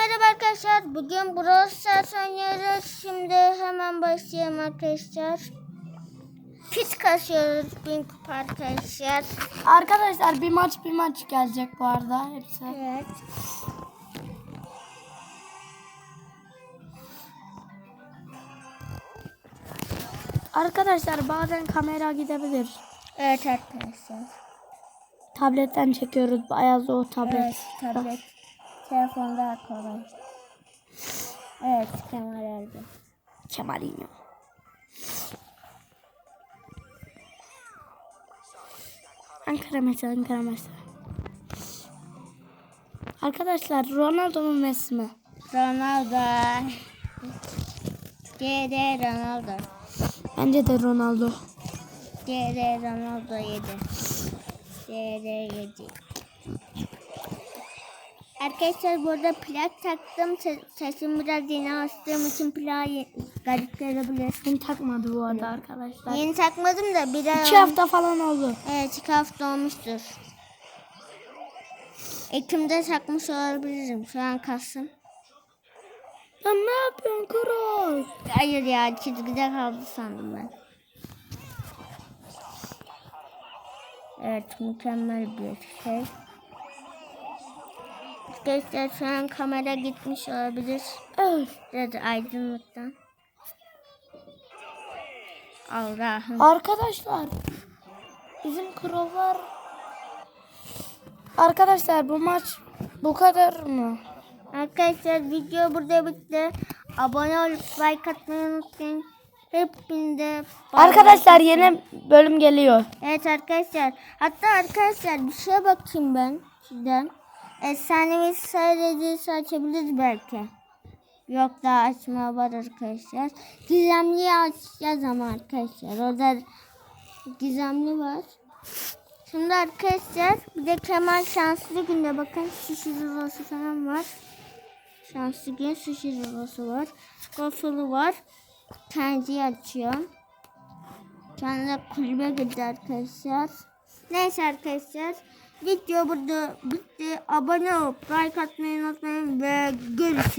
merhaba arkadaşlar. Bugün Brawl Stars oynuyoruz. Şimdi hemen başlayalım arkadaşlar. Pit kasıyoruz bin kupa arkadaşlar. Arkadaşlar bir maç bir maç gelecek bu arada hepsi. Evet. Arkadaşlar bazen kamera gidebilir. Evet arkadaşlar. Tabletten çekiyoruz bayağı zor tablet. Evet tablet. Telefon daha kolay. Evet Kemal Erbil. Kemalinho. Ankara mesela Ankara mesela. Arkadaşlar Ronaldo mu Messi mi? Ronaldo. GD Ronaldo. Bence de Ronaldo. GD Ronaldo 7. GD 7. Arkadaşlar burada plak taktım. Se- Sesimi biraz yeni açtığım için ye- garip gelebilir. Ben takmadı bu arada arkadaşlar. Yeni takmadım da bir ay İki hafta falan oldu. Evet iki hafta olmuştur. Ekim'de takmış olabilirim. Şu an Kasım. Lan ne yapıyorsun Kral? Hayır ya çizgide kaldı sandım ben. Evet mükemmel bir şey. Arkadaşlar şu an kamera gitmiş olabilir. Biraz aydınlıktan. Allah'ım. Arkadaşlar bizim Krovar Arkadaşlar bu maç bu kadar mı? Arkadaşlar video burada bitti. Abone olup like atmayı unutmayın. Bay. Arkadaşlar yeni bölüm geliyor. Evet arkadaşlar. Hatta arkadaşlar bir şeye bakayım ben sizden. Efsanevi seyredilse açabiliriz belki. Yok daha açma var arkadaşlar. Gizemli açacağız ama arkadaşlar. Orada gizemli var. Şimdi arkadaşlar bir de Kemal şanslı günde bakın şişir yuvası falan var. Şanslı gün şişir yuvası var. Kosolu var. Tercih açıyorum. Kendi kulübe girdi arkadaşlar. Neyse arkadaşlar. Video burada bitti. Abone olup like atmayı unutmayın ve görüşürüz.